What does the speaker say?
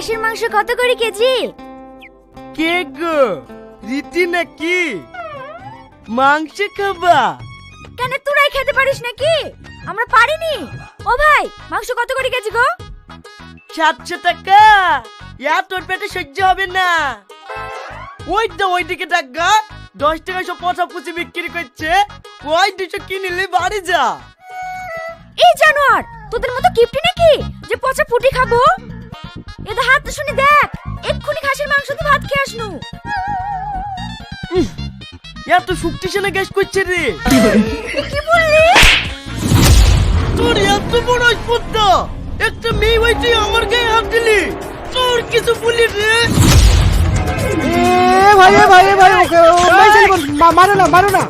খাসির মাংস কত করে কেজি? কে গো রীতি নাকি? মাংস খাবা? কেন তোরাই খেতে পারিস নাকি? আমরা পারিনি। ও ভাই মাংস কত করে কেজি গো? সাতশো টাকা। ইয়া তোর পেটে সহ্য হবে না। ওই তো ওইদিকে টাকা দশ টাকা সব পচা পুচি বিক্রি করছে। ওই দুশো কিনলে বাড়ি যা। এই জানোয়ার তোদের মতো কিপটি নাকি? যে পচা ফুটি খাব? এদের হাত তো শুনি দেখ। এক্ষুনি খাসির মাংস দিয়ে ভাত খেয়ে আসনু। এত শক্তিশালী গ্যাস করছে রে। কি বললি? তোর এত বড় স্পর্ধা একটা মেয়ে হয়েছে আমার গায়ে হাত দিলি। তোর কিছু বলি রে? এ ভাই এ ভাই ভাই মারো না মারো না।